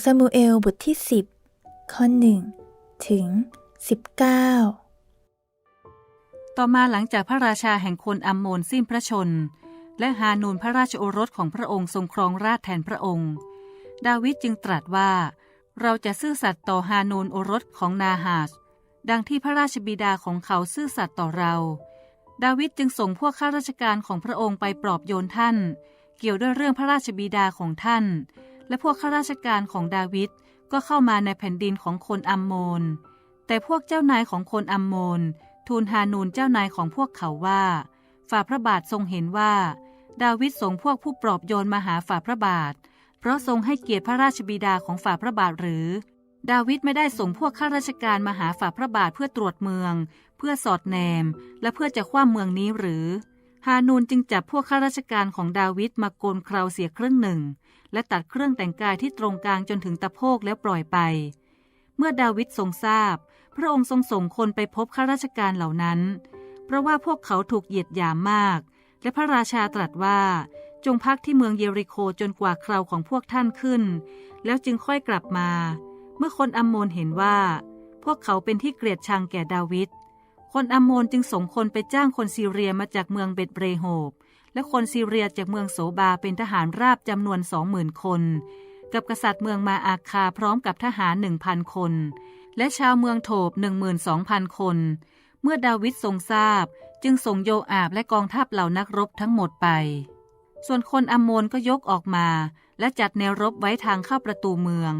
2ซามูเอลบทที่ 10 ข้อ 1 ถึง 19 ต่อมาหลังจากพระราชาแห่งคนอัมโมนสิ้นพระชน และฮานูนพระราชโอรสของพระองค์ทรงครองราชแทนพระองค์ ดาวิดจึงตรัสว่า เราจะซื่อสัตย์ต่อฮานูนโอรสของนาฮาสดังที่พระราชบิดาของเขาซื่อสัตย์ต่อเรา ดาวิดจึงส่งพวกข้าราชการของพระองค์ไปปลอบโยนท่าน เกี่ยวด้วยเรื่องพระราชบิดาของท่าน และพวกข้าราชการของดาวิดก็เข้ามาในแผ่นดินของคนอัมโมน แต่พวกเจ้านายของคนอัมโมน ทูลฮานูนเจ้านายของพวกเขาว่า ฝ่าพระบาททรงเห็นว่า ดาวิดส่งพวกผู้ปลอบโยนมาหาฝ่าพระบาท เพราะทรงให้เกียรติพระราชบิดาของฝ่าพระบาทหรือ ดาวิดไม่ได้ส่งพวกข้าราชการมาหาฝ่าพระบาทเพื่อตรวจเมือง เพื่อสอดแนม และเพื่อจะคว้าเมืองนี้หรือ ฮานูนจึงจับพวกข้าราชการของดาวิดมาโกนเคราเสียครึ่งหนึ่ง และตัดเครื่องแต่งกายที่ตรงกลางจนถึงตะโพกแล้วปล่อยไป เมื่อดาวิดทรงทราบ พระองค์ทรงส่งคนไปพบข้าราชการเหล่านั้น เพราะว่าพวกเขาถูกเหยียดหยามมาก และพระราชาตรัสว่าจงพักที่เมืองเยริโคจนกว่าคราวของพวกท่านขึ้น แล้วจึงค่อยกลับมา เมื่อคนอัมโมนเห็นว่า พวกเขาเป็นที่เกลียดชังแก่ดาวิด คนอัมโมนจึงส่งคนไปจ้างคนซีเรียมาจากเมืองเบตเบรโฮบ และคนซีเรียจากเมืองโสบาเป็นทหารราบจำนวนสองหมื่นคน กับกษัตริย์เมืองมาอาคาพร้อมกับทหารหนึ่งพันคน และชาวเมืองโถบหนึ่งหมื่นสองพันคน เมื่อดาวิดทรงทราบ จึงส่งโยอาบและกองทัพเหล่านักรบทั้งหมดไป ส่วนคนอัมโมนก็ยกออกมา และจัดแนวรบไว้ทางเข้าประตูเมือง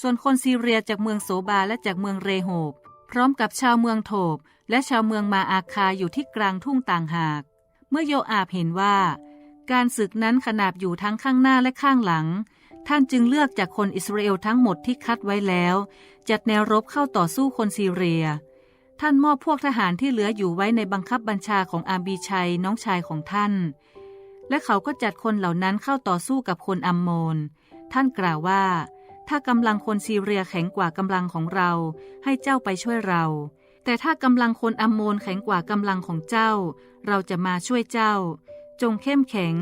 ส่วนคนซีเรียจากเมืองโสบาและจากเมืองเรโฮบพร้อมกับชาวเมืองโถบ และชาวเมืองมาอาคาอยู่ที่กลางทุ่งต่างหาก เมื่อโยอาบเห็นว่า การศึกนั้นขนาบอยู่ทั้งข้างหน้าและข้างหลัง ท่านจึงเลือกจากคนอิสราเอลทั้งหมดที่คัดไว้แล้ว จัดแนวรบเข้าต่อสู้คนซีเรีย ท่านมอบพวกทหารที่เหลืออยู่ไว้ในบังคับบัญชาของอาบีชัยน้องชายของท่าน และเขาก็จัดคนเหล่านั้นเข้าต่อสู้กับคนอัมโมน ท่านกล่าวว่า ถ้ากำลังคนซีเรียแข็งกว่ากำลังของเรา ให้เจ้าไปช่วยเรา แต่ถ้ากำลังคนอัมโมนแข็งกว่ากำลังของเจ้า เราจะมาช่วยเจ้า จงเข้มแข็ง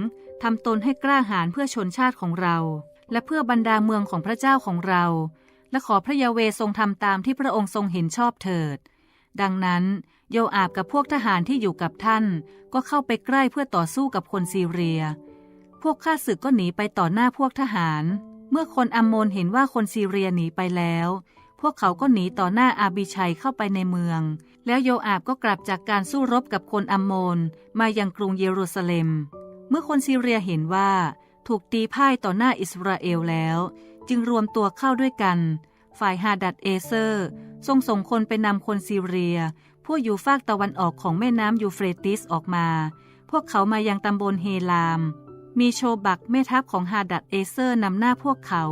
ทำตนให้กล้าหาญเพื่อชนชาติของเรา และเพื่อบรรดาเมืองของพระเจ้าของเรา และขอพระยาเวทรงทำตามที่พระองค์ทรงเห็นชอบเถิด ดังนั้นโยอาบกับพวกทหารที่อยู่กับท่าน ก็เข้าไปใกล้เพื่อต่อสู้กับคนซีเรีย พวกข้าศึกก็หนีไปต่อหน้าพวกทหาร เมื่อคนอัมโมนเห็นว่าคนซีเรียหนีไปแล้ว พวกเขาก็หนีต่อหน้าอาบิชัยเข้าไปในเมือง แล้วโยอาบก็กลับจากการสู้รบกับคนอัมโมนมายังกรุงเยรูซาเล็ม เมื่อคนซีเรียเห็นว่า ถูกตีพ่ายต่อหน้าอิสราเอลแล้ว จึงรวมตัวเข้าด้วยกัน ฝ่ายฮาดัดเอเซอร์ ทรงส่งคนไปนำคนซีเรีย ผู้อยู่ฝากตะวันออกของแม่น้ำยูเฟรติสออกมา พวกเขามายังตำบลเฮลาม มีโชบักแม่ทัพของฮาดัดเอเซอร์นำหน้าพวกเขา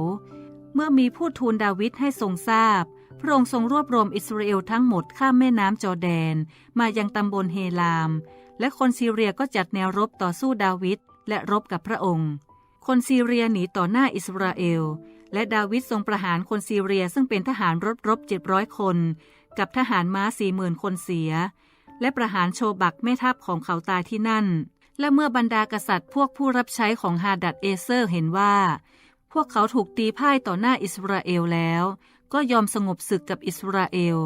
เมื่อมีผู้ทูลดาวิดให้ทรงทราบ พระองค์ทรงรวบรวมอิสราเอลทั้งหมดข้ามแม่น้ำจอแดน มายังตำบลเฮลาม และคนซีเรียก็จัดแนวรบต่อสู้ดาวิดและรบกับพระองค์ คนซีเรียหนีต่อหน้าอิสราเอล และดาวิดทรงประหารคนซีเรียซึ่งเป็นทหารรบรบเจ็ดร้อยคน กับทหารม้าสี่หมื่นคนเสีย และประหารโชบักแม่ทัพของเขาตายที่นั่น และเมื่อบรรดากษัตริย์พวกผู้รับใช้ของฮาดัดเอเซอร์เห็นว่า พวกเขาถูกตีพ่ายต่อหน้าอิสราเอลแล้ว ก็ยอมสงบศึกกับอิสราเอล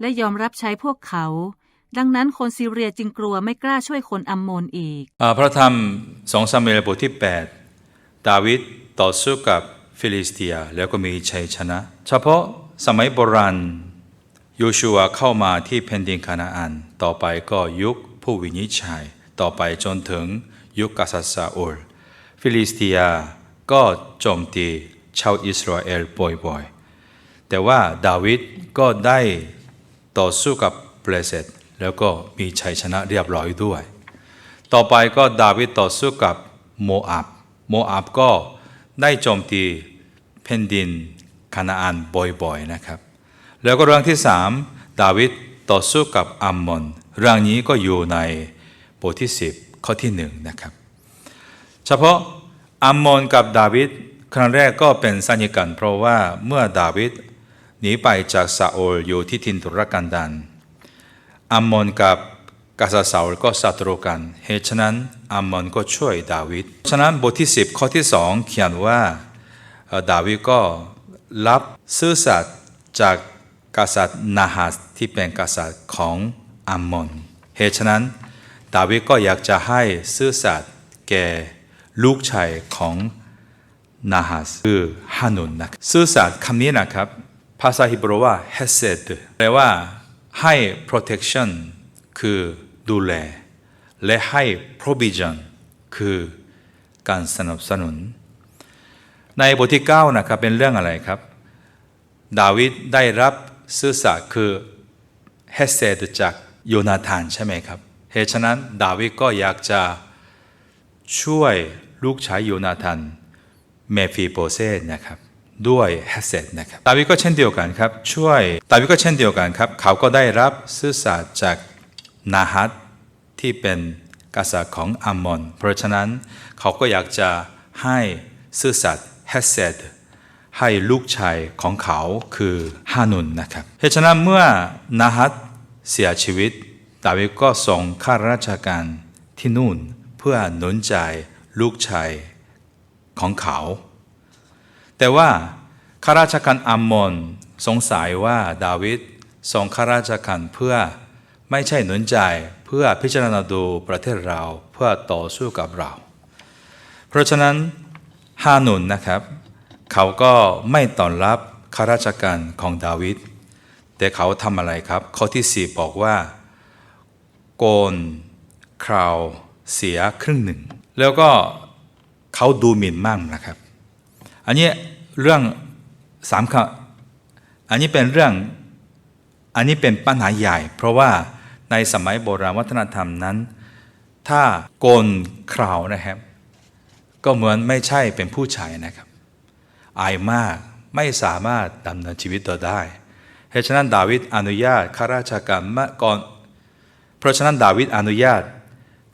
และยอมรับใช้พวกเขา ดังนั้นคนซีเรียจึงกลัวไม่กล้าช่วยคนอัมโมนอีกอพระธรรมสองซามูเอลบทที่ 8 ดาวิดต่อสู้กับฟิลิสเตียแล้วก็มีชัยชนะ เฉพาะสมัยโบราณโยชูอาเข้ามาที่แผ่นดินคานาอัน ต่อไปก็ยุคผู้วินิจฉัย ต่อไปจนถึงยุคกษัตริย์ซาอูล ฟิลิสเตีย ก็โจมตีชาวอิสราเอลบ่อยๆ แต่ว่าดาวิดก็ได้ต่อสู้กับเบลเซตแล้วก็มีชัยชนะเรียบร้อยด้วย ต่อไปก็ดาวิดต่อสู้กับโมอับโมอับก็ได้โจมตีแผ่นดินคานาอันบ่อยๆนะครับ แล้วก็เรื่องที่สามดาวิดต่อสู้กับอัมมอนเรื่องนี้ก็อยู่ในบทที่ 10 ข้อที่หนึ่งนะครับ เฉพาะ อัมมอนกับดาวิดครั้งแรกก็เป็นสัญญกัน เพราะว่าเมื่อดาวิดหนีไปจากซาโอลอยู่ที่ทินทุรกันดารอัมมอนกับกษัตริย์ซาโอลก็ศัตรูกันเหตุฉะนั้นอัมมอนก็ช่วยดาวิดฉะนั้นบทที่ 10 ข้อที่สองเขียนว่าดาวิดก็รับซื่อสัตย์จากกษัตริย์นาฮัสที่เป็นกษัตริย์ของอัมมอนเหตุฉะนั้น ดาวิดก็อยากจะให้ซื่อสัตย์แก่ ลูกชายของนาฮัสคือฮานุนนะซื่อสัตย์คำนี้นะครับ ภาษาฮิบรูว่า hesed แปลว่าให้ protection คือดูแล และให้ provision คือการสนับสนุน ในบทที่ 9 นะครับ เป็นเรื่องอะไรครับ ดาวิดได้รับซื่อสัตย์คือเฮเซดจากโยนาธานใช่ไหมครับเหตุฉะนั้นดาวิดก็อยากจะช่วย ลูกชายโยนาธานเมฟีโปเซตนะครับด้วยเฮเซดนะครับดาวิดก็เช่นเดียวกันครับช่วยดาวิดก็เช่นเดียวกันครับเขาก็ได้รับซื่อสัตย์จากนาฮัตที่เป็นกษัตริย์ของอัมมอนเพราะฉะนั้นเขาก็อยากจะให้ซื่อสัตย์เฮเซดให้ลูกชายของเขาคือฮานุนนะครับเหตุฉะนั้นเมื่อนาฮัตเสียชีวิตดาวิดก็ส่งข้าราชการที่นู่นเพื่อหนุนใจ ลูกชายของเขา แต่ว่าข้าราชการอัมมอนสงสัยว่าดาวิดส่งข้าราชการเพื่อไม่ใช่หนุนใจเพื่อพิจารณาดูประเทศเราเพื่อต่อสู้กับเรา เพราะฉะนั้นฮานุนนะครับ เขาก็ไม่ต้อนรับข้าราชการของดาวิดแต่เขาทำอะไรครับ ข้อที่สี่บอกว่า โกนคราวเสียครึ่งหนึ่ง แล้วก็เขาดูหมิ่นมากนะครับ อันนี้เรื่องสามคำอันนี้เป็นเรื่องอันนี้เป็นปัญหาใหญ่ เพราะว่าในสมัยโบราณวัฒนธรรมนั้น ถ้าโกนคราวนะครับ ก็เหมือนไม่ใช่เป็นผู้ชายนะครับ อายมากไม่สามารถดำเนินชีวิตต่อได้เหตุฉะนั้นดาวิดอนุญาตข้าราชการมาก่อน เพราะฉะนั้นดาวิดอนุญาต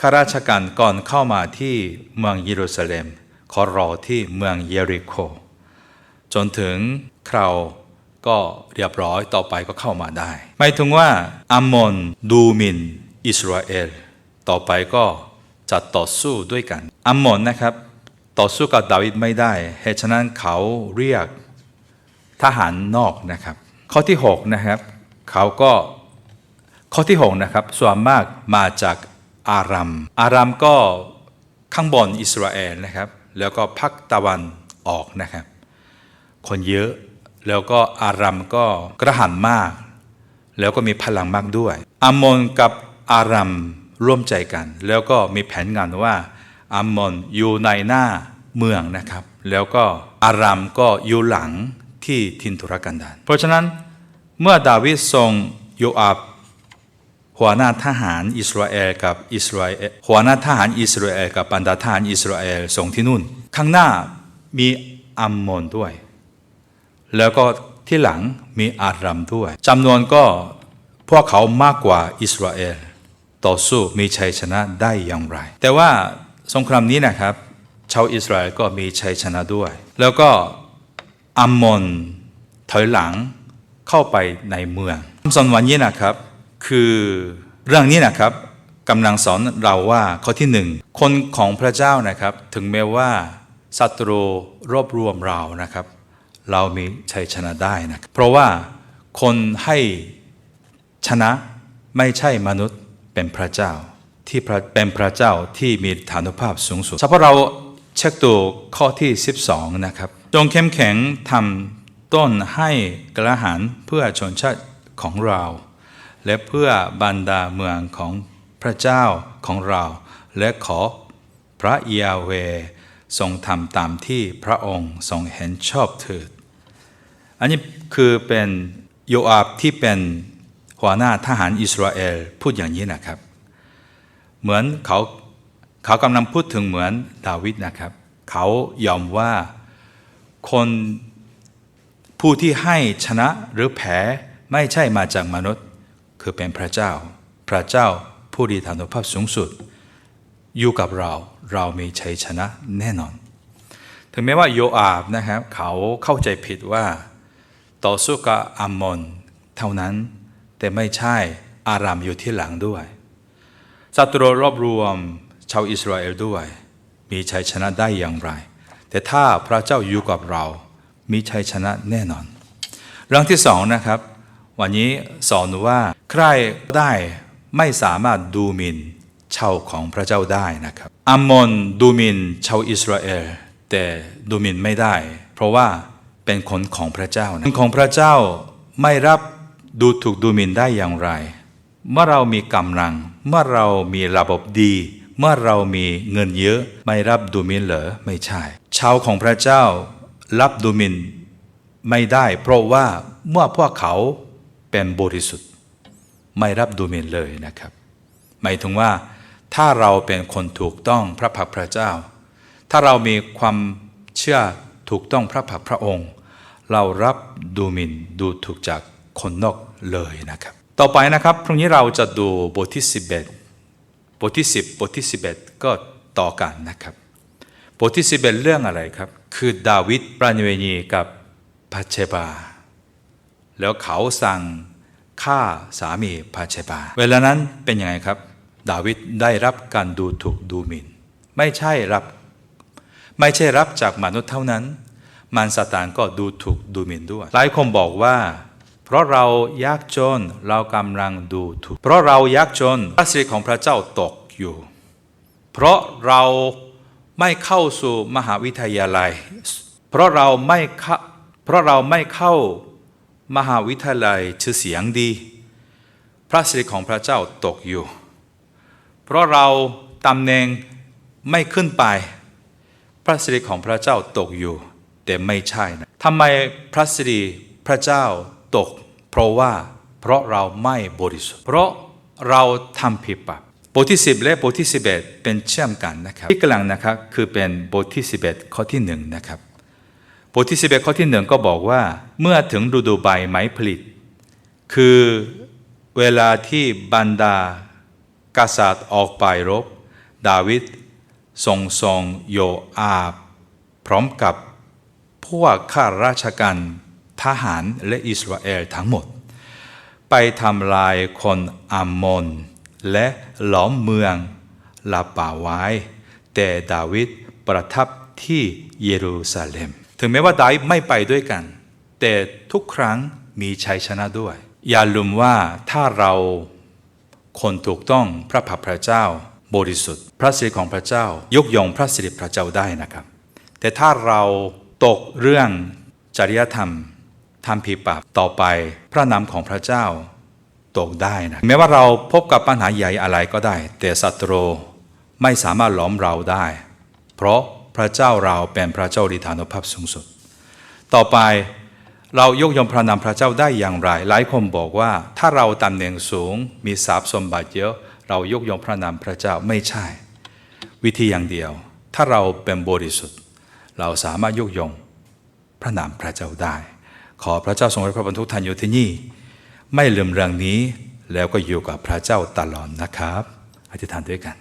ข้าราชการก่อนเข้ามาที่เมืองเยรูซาเล็มขอรอที่เมืองเยริโค จนถึงคราวก็เรียบร้อยต่อไปก็เข้ามาได้หมายถึงว่าอัมมอนดูมิน อิสราเอล ต่อไปก็จะต่อสู้ด้วยกันอัมมอนนะครับ ต่อสู้กับดาวิดไม่ได้เหตุฉะนั้นเขาเรียกทหารนอกนะครับ ข้อที่ 6 นะครับ เขาก็ข้อที่ 6 นะครับ ส่วนมากมาจาก อารัม อารัมก็ข้างบนอิสราเอลนะครับ แล้วก็ภาคตะวันออกนะครับ คนเยอะแล้วก็อารัมก็กระหันมาก แล้วก็มีพลังมากด้วยอัมมอนกับอารัมร่วมใจกัน แล้วก็มีแผนงานว่าอัมมอนอยู่ในหน้าเมืองนะครับ แล้วก็อารัมก็อยู่หลังที่ทินทุรกันดารเพราะฉะนั้นเมื่อดาวิดทรงโยอาบ หัวหน้าทหารอิสราเอลกับอิสราเอลหัวหน้าทหารอิสราเอลกับบรรดาทหารอิสราเอลส่งที่นู่น ข้างหน้ามีอัมมอนด้วย แล้วก็ที่หลังมีอารัมด้วยจำนวนก็พวกเขามากกว่าอิสราเอลต่อสู้มีชัยชนะได้อย่างไร แต่ว่าสงครามนี้นะครับ ชาวอิสราเอลก็มีชัยชนะด้วย แล้วก็อัมมอนถอยหลังเข้าไปในเมืองคำสอนวันนี้นะครับ คือเรื่องนี้นะครับกำลังสอนเราว่าข้อที่หนึ่งคนของพระเจ้านะครับ ถึงแม้ว่าศัตรูรวบรวมเรานะครับ เรามีชัยชนะได้นะครับเพราะว่าคนให้ชนะไม่ใช่มนุษย์เป็นพระเจ้าที่เป็นพระเจ้าที่มีฐานุภาพสูงสุดเฉพาะเราเช็คตัวข้อที่ 12 นะครับ จงเข้มแข็งทำต้นให้กระหันเพื่อชนชาติของเรา และเพื่อบรรดาเมืองของพระเจ้าของเรา และขอพระยาเวห์ทรงทำตามที่พระองค์ทรงเห็นชอบเถิด อันนี้คือเป็นโยอาบที่เป็นหัวหน้าทหารอิสราเอลพูดอย่างนี้นะครับ เหมือนเขาเขากำลังพูดถึงเหมือนดาวิดนะครับ เขายอมว่าคนผู้ที่ให้ชนะหรือแพ้ไม่ใช่มาจากมนุษย์ คือเป็นพระเจ้า พระเจ้าผู้ดีฐานุภาพสูงสุด อยู่กับเราเรามีชัยชนะแน่นอน ถึงแม้ว่าโยอาบนะครับเขาเข้าใจผิดว่า ต่อสู้กับอัมอนเท่านั้น แต่ไม่ใช่อารามอยู่ที่หลังด้วยศัตรูรวบรวมชาวอิสราเอลด้วย มีชัยชนะได้อย่างไร แต่ถ้าพระเจ้าอยู่กับเรา มีชัยชนะแน่นอน เรื่องที่สองนะครับ วันนี้สอนว่า ใครได้ไม่สามารถดูหมินชาวของพระเจ้าได้นะครับอัมมอนดูหมินชาวอิสราเอลแต่ดูหมินไม่ได้ เพราะว่าเป็นคนของพระเจ้านะคนของพระเจ้าไม่รับดูถูกดูหมินได้อย่างไร เมื่อเรามีกำลัง เมื่อเรามีระบบดี เมื่อเรามีเงินเยอะ ไม่รับดูหมินเหรอไม่ใช่ ชาวของพระเจ้ารับดูหมินไม่ได้ เพราะว่าเมื่อพวกเขาเป็นบริสุทธิ์ ไม่รับดูหมินเลยนะครับ หมายถึงว่า ถ้าเราเป็นคนถูกต้องพระพักพระเจ้า ถ้าเรามีความเชื่อถูกต้องพระพักพระองค์ เรารับดูหมินดูถูกจากคนนอกเลยนะครับ ต่อไปนะครับพรุ่งนี้เราจะดูบทที่ 11 บทที่ 10 บทที่ 11 ก็ต่อกันนะครับ บทที่ 11 เรื่องอะไรครับ คือดาวิดปราณเวณีกับพัชเชบา แล้วเขาสั่ง ฆ่าสามีพาเชบา เวลานั้นเป็นยังไงครับ ดาวิดได้รับการดูถูกดูหมิ่น ไม่ใช่รับ ไม่ใช่รับจากมนุษย์เท่านั้น มารซาตานก็ดูถูกดูหมิ่นด้วย หลายคนบอกว่า เพราะเรายากจนเรากำลังดูถูก เพราะเรายากจนพระสิริของพระเจ้าตกอยู่ เพราะเราไม่เข้าสู่มหาวิทยาลัย เพราะเราไม่เข้าเพราะเราไม่เข้า มหาวิทยาลัยชื่อเสียงดี พระสิริของพระเจ้าตกอยู่ เพราะเราตำแหน่งไม่ขึ้นไป พระสิริของพระเจ้าตกอยู่ แต่ไม่ใช่นะทำไมพระสิริพระเจ้าตก เพราะว่าเพราะเราไม่บริสุทธิ์ เพราะเราทำผิดบาปบทที่ 10 และบทที่ 11 เป็นเชื่อมกันนะครับที่กำลังนะครับคือเป็นบทที่ 11 ข้อที่1นะครับ บทที่ 11 ข้อที่1ก็บอกว่า เมื่อถึงฤดูใบไม้ผลิต คือเวลาที่บรรดากษัตริย์ออกไปรบ ดาวิดทรงทรงโยอาบ พร้อมกับพวกข้าราชการทหารและอิสราเอลทั้งหมด ไปทำลายคนอัมโมนและล้อมเมืองลาป่าไว้ แต่ดาวิดประทับที่เยรูซาเล็ม ถึงแม้ว่าดาวิดไม่ไปด้วยกัน แต่ทุกครั้งมีชัยชนะด้วย อย่าลืมว่าถ้าเราคนถูกต้องพระพักพระเจ้า บริสุทธิ์ พระสิริของพระเจ้ายกย่องพระสิริพระเจ้าได้นะครับ แต่ถ้าเราตกเรื่องจริยธรรมทำผิดบาปต่อไปพระนามของพระเจ้าตกได้นะแม้ว่าเราพบกับปัญหาใหญ่อะไรก็ได้ แต่ศัตรูไม่สามารถล้อมเราได้ เพราะ พระเจ้าเราเป็นพระเจ้าฤทธานุภาพสูงสุด ต่อไปเรายกย่องพระนามพระเจ้าได้อย่างไร หลายคนบอกว่าถ้าเราตำแหน่งสูงมีทรัพย์สมบัติเยอะ เรายกย่องพระนามพระเจ้าไม่ใช่ วิธีอย่างเดียว ถ้าเราเป็นบริสุทธิ์ เราสามารถยกย่องพระนามพระเจ้าได้ ขอพระเจ้าทรงไว้พระบรรทุกท่านอยู่ที่นี่ ไม่ลืมเรื่องนี้แล้วก็อยู่กับพระเจ้าตลอดนะครับอธิษฐานด้วยกัน